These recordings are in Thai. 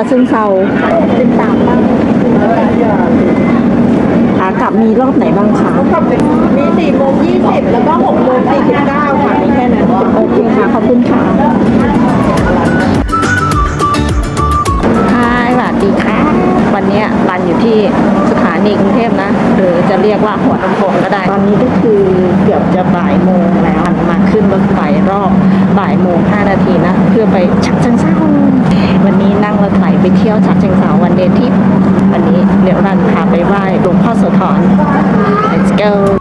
าเชิงเซาเป็นสามบ้างขากลับมีรอบไหนบ้างคะมีสี่โมงยี่สิบแล้วก็หกโมงสี่สิบเก้าค่ะมีแค่นั้นโอเคค่ะ ขอบคุณค่ะฮายสวัสดีค่ะ วันเนี้ยรันอยู่ที่สถานีกรุงเทพนะ หรือจะเรียกว่าหัวลำโพงก็ได้ ตอนนี้ก็คือเกือบจะบ่ายโมงแล้วมาขึ้นรถไฟรอบบ่ายโมงห้านาทีนะ เพื่อไปฉะเชิงเทราวันนี้นั่งรถ ไปเที่ยวฉะเชิงสาววันเดย์ทริปวันนี้เดี๋ยวรันพาไปไหว้หลวงพ่อโสธร let's go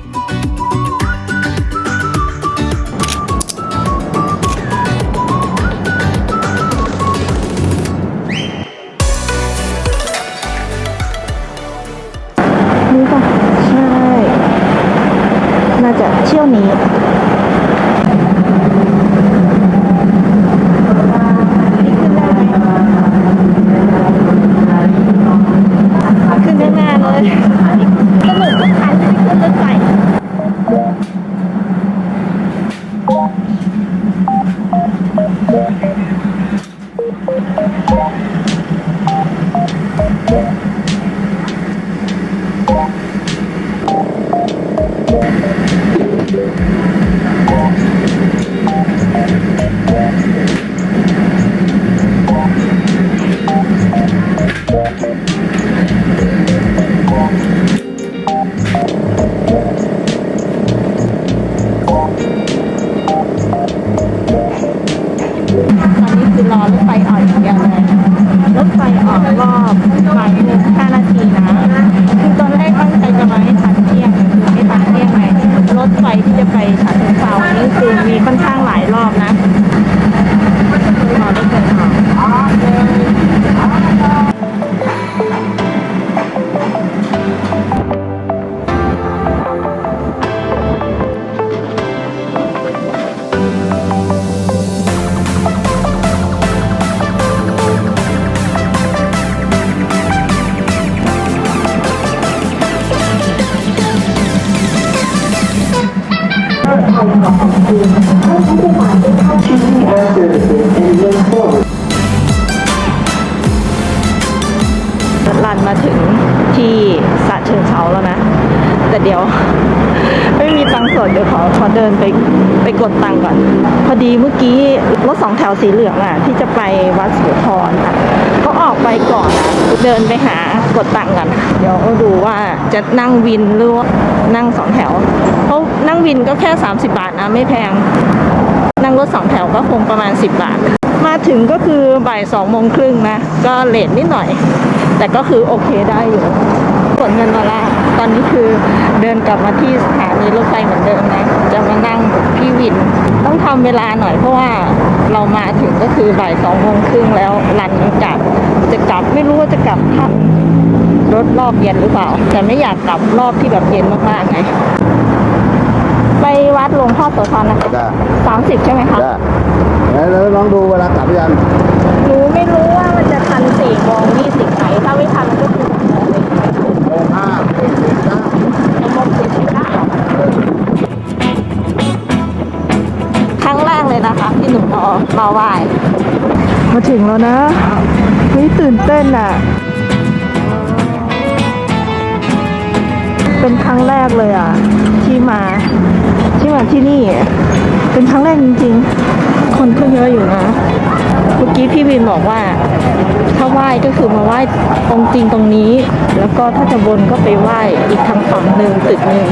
กดตังค์ก่อน พอดีเมื่อกี้รถสองแถวสีเหลืองอะ ที่จะไปวัดสุธรอะเขาออกไปก่อนอะเดินไปหากดตังค์ก่อนเดี๋ยวดูว่าจะนั่งวินหรือว่านั่งสองแถวเพราะนั่งวินก็แค่ 30 บาทนะไม่แพง นั่งรถสองแถวก็คงประมาณ 10 บาท มาถึงก็คือบ่ายสองโมงครึ่งนะ ก็เลทนิดหน่อย แต่ก็คือโอเคได้อยู่กดเงินมาและตอนนี้คือ กลับมาที่สถานีรถไฟเหมือนเดิมนะ จะมานั่งพี่วิน ต้องทำเวลาหน่อยเพราะว่าเรามาถึงก็คือบ่ายสองโมงครึ่งแล้วรันกลับ จะกลับไม่รู้ว่าจะกลับทันรถรอบเย็นหรือเปล่า แต่ไม่อยากกลับรอบที่แบบเย็นมากๆไงไปวัดหลวงพ่อโสธรนะคะได้สามสิบใช่ไหมคะได้แล้วลองดูเวลากลับหรือยังหนูไม่รู้ว่ามันจะทันสี่โมงยี่สิบไหมถ้าไม่ทันก็คือหกโมงเลยโมงห้าสิบเก้า หกโมงสี่สิบเก้า ครั้งแรกเลยนะคะที่หนูมามาไหว้มาถึงแล้วนะนี่ตื่นเต้นอะ เป็นครั้งแรกเลยอะ ที่มาที่มาที่นี่ เป็นครั้งแรกจริงๆ คนก็เยอะอยู่นะ เมื่อกี้พี่วินบอกว่า ถ้าไหว้ก็คือมาไหว้องค์จริงตรงนี้ แล้วก็ถ้าจะบนก็ไปไหว้อีกทางฝั่งหนึ่งตึกหนึ่ง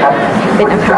ครับ เป็นอาคาร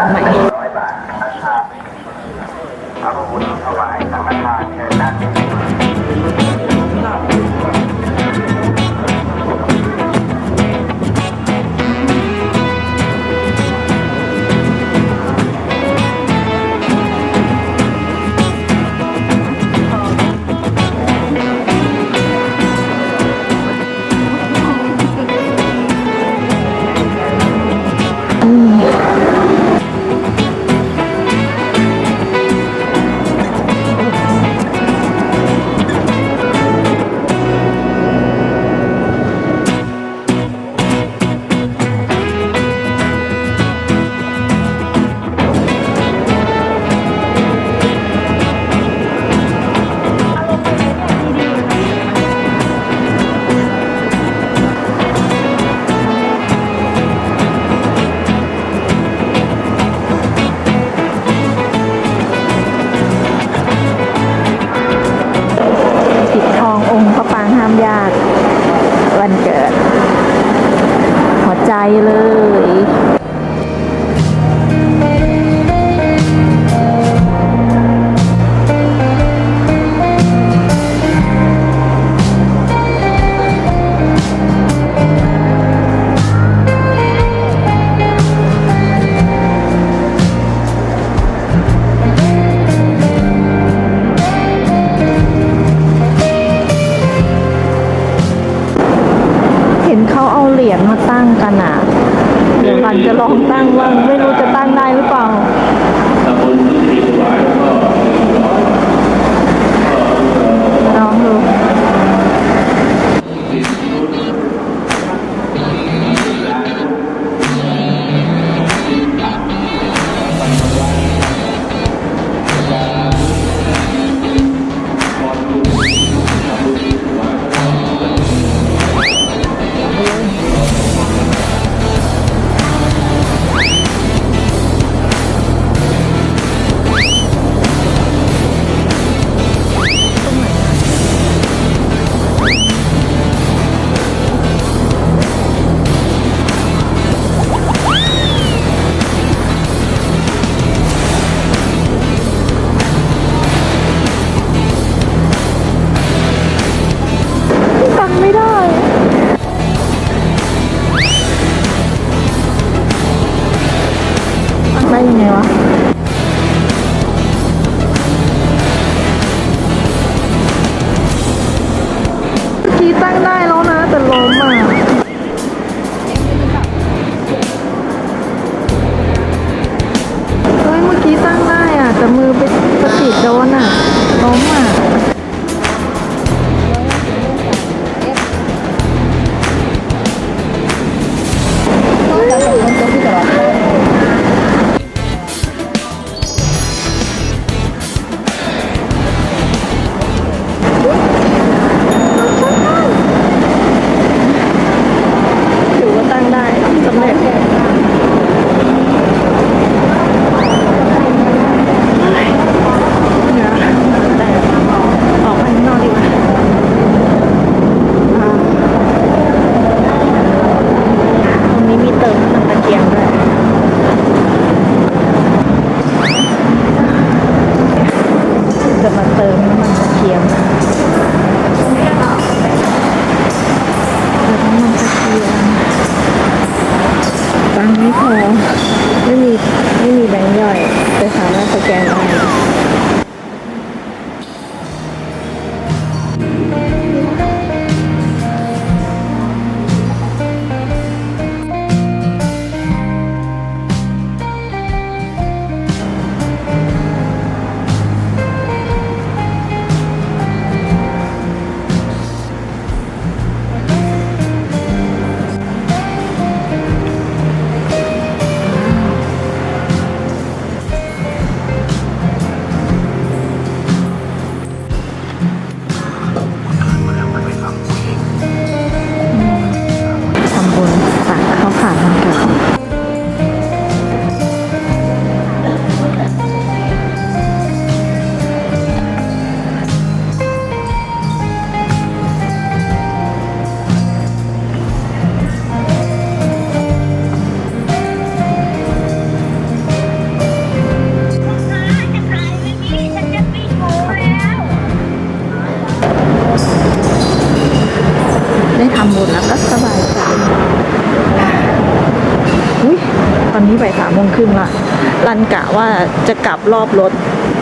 ันกะว่าจะกลับรอบรถ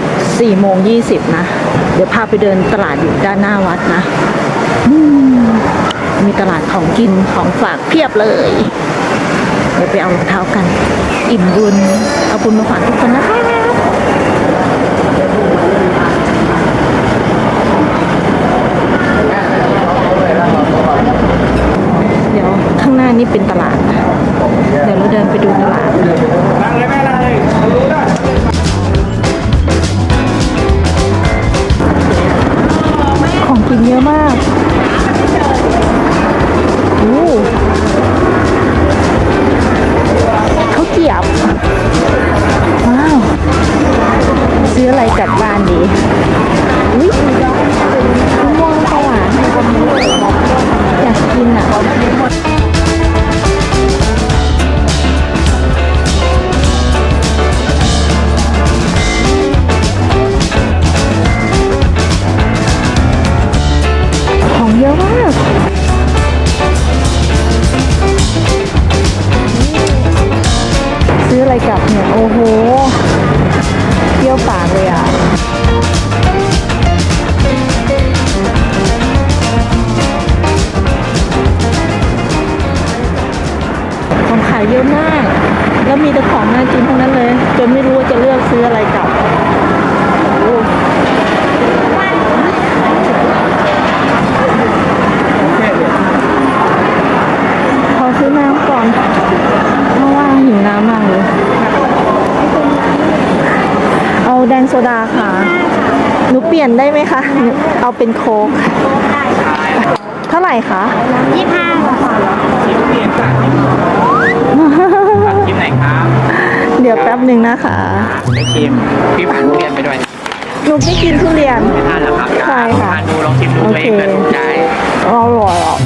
4โมง20 นะ เดี๋ยวพาไปเดินตลาดอยู่ด้านหน้าวัดนะมมีตลาดของกินของฝากเพียบเลย เดี๋ยวไปเอารองเท้ากัน อิ่มบุญ เอาบุญมาฝากทุกคนนะคะ เดี๋ยวข้าง หน้านี่เป็นตลาดเดี๋ยวเราเดินไปดูตลาดของกินเยอะมากโอ้ข้าเกียบ ว้าว ซื้ออะไรกลับบ้านดีอุ้ย จนไม่รู้ว่าจะเลือกซื้ออะไรกลับโอ้ขอซื้อน้ำก่อนเพราะว่าหิวน้ำมากเลย เอาแดงโซดาค่ะ หนูเปลี่ยนได้ไหมคะ เอาเป็นโค้ก ชิม พี่ผ่านทุเรียนไปด้วยหนูไม่กินทุเรียน ไม่ทานเหรอครับใช่ค่ะทานดูลองชิมดูตัวเองโอเคเกิดถูกใจ อร่อยอะ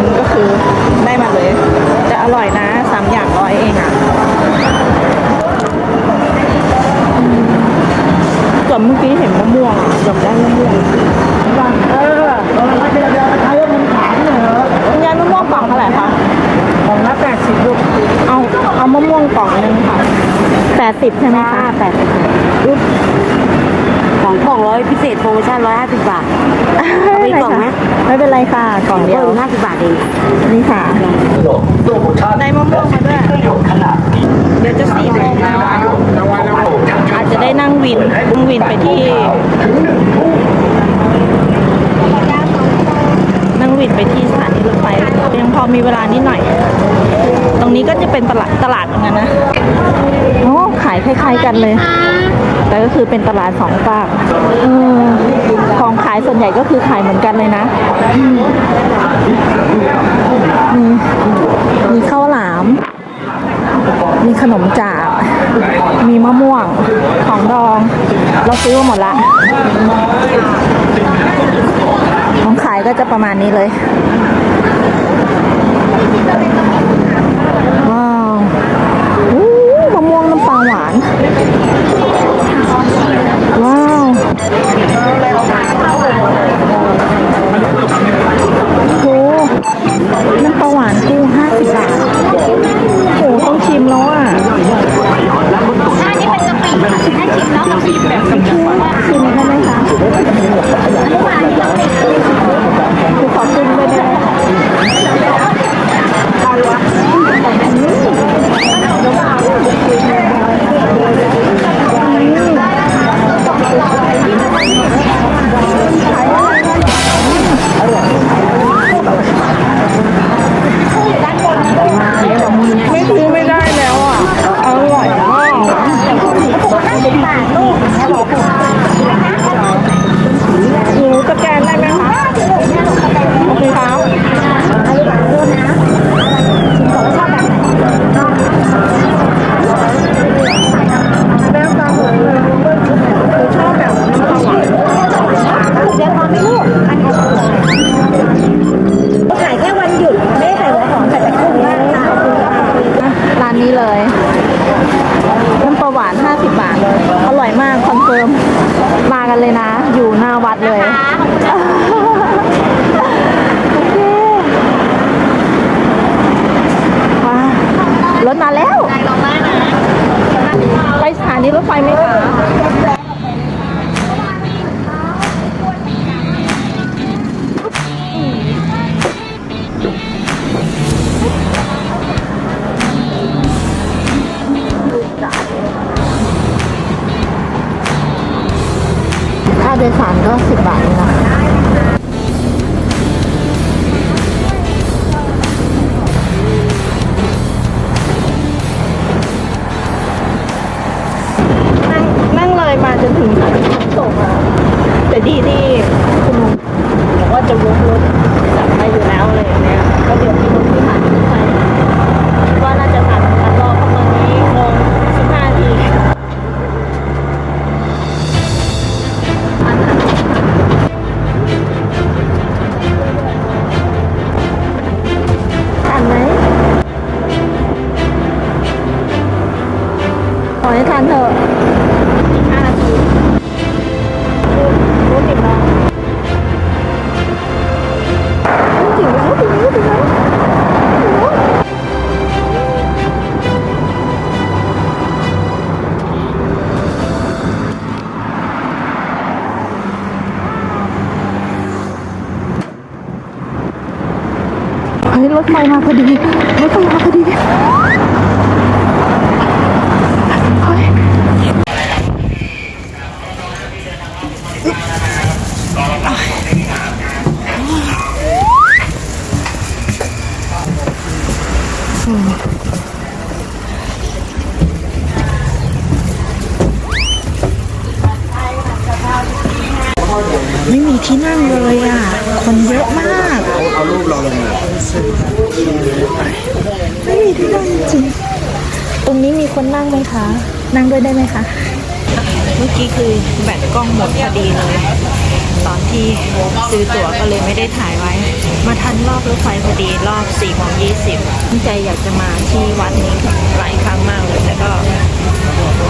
ชิมก็คือได้มาเลยแต่อร่อยนะสามอย่างร้อยเองอะอืมส่วนเมื่อกี้เห็นมะม่วงอะจำได้มะม่วงเออเออไม่เป็นไรใครว่ามึงถามเนี่ยเหรอคุณยายมะม่วงกล่องเท่าไหร่คะของละแปดสิบลูกเอาเอามะม่วงกล่องหนึงค่ะแปดสิบใช่ไหมคะแปดสิบข องกล่องร้อยพิเศษโปรโมชั่นร้อยห้าสิบบาทไม่เป็นไรกล่องไหมค่ะไม่เป็นไรค่ะกล่องเดียวเพิ่มห้าสิบบาทเองนี่ค่ะได้มะม่วงมาด้วยเดี๋ยวจะสี่โมงแล้วอะอาจจะได้นั่งวินนั่งวินไปที่นั่งวินไปที่สถานีรถไฟยังพอมีเวลานิดหน่อย ตรงนี้ก็จะเป็นตลาดตลาดเหมือนกันนะโอ้ขายคล้ายๆกันเลย แต่ก็คือเป็นตลาดสองฝากเออของขายส่วนใหญ่ก็คือขายเหมือนกันเลยนะมีมีข้าวหลาม มีขนมจากมีมะม่วงของดอง เราซื้อมาหมดละของขายก็จะประมาณนี้เลย มากคอนเฟิร์มมากันเลยนะ อยู่หน้าวัดเลยโอเคว้ารถมาแล้ว ไปสถานีรถไฟไหมคะาโดยสารก็สิบบาทนะ подивіться. ไม่มีที่นั่งเลยอะ คนเยอะมาก เอารูปเราลงมาไม่มีที่นั่งจริง ตรงนี้มีคนนั่งไหมคะ นั่งด้วยได้ไหมคะ เมื่อกี้คือแบตกล้องหมดพอดีเลย ตอนที่ซื้อตั๋วก็เลยไม่ได้ถ่ายไว้ มาทันรอบรถไฟพอดีรอบ4ี่โมงยีตั้งใจอยากจะมาที่วัดนี้หลายครั้งมากเลยแต่ก็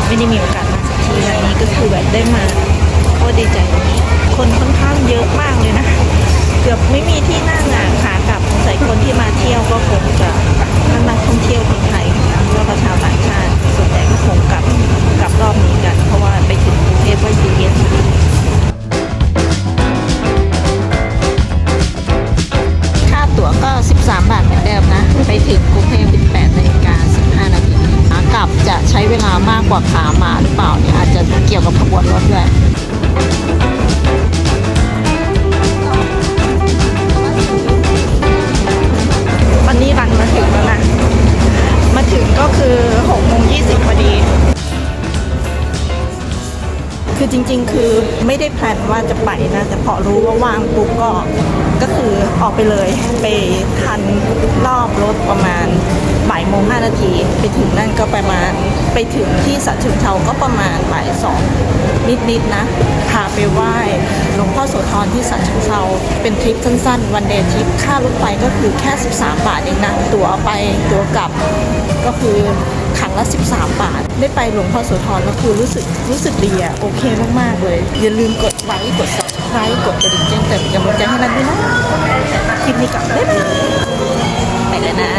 ไม่ได้มีโอกาสมาสักทีวันนี้ก็คือแบบได้มาก็ดีใจ คนค่อนข้างเยอะมากเลยนะ เกือบไม่มีที่นั่งอะขากลับใส่คนที่มาเที่ยวก็คงจะ ว่างปุ๊บก็ก็คือออกไปเลยไปทันรอบรถประมาณบ่ายโมงห้านาทีไปถึงนั่นก็ประมาณไปถึงที่สัตว์เชิงเทาก็ประมาณบ่ายสองนิดๆนะพาไปไหว้หลวงพ่อโสธรที่สัตว์เชิงเทราเป็นทริปสั้นๆ วันเดย์ทริปค่ารถไฟก็คือแค่ 13 บาทเองนะตั๋วไปตั๋วกลับก็คือครั้งละ 13 บาท ได้ไปหลวงพ่อโสธรก็คือรู้สึกรู้สึกดีอะโอเคมากๆเลย อย่าลืมกดไลค์กดซับ subscribe กดกระดิ่งแจ้งเตือนเป็นกำลังใจให้นันด้วยนะคลิปนี้กลับได้ไหมไปเลยนะ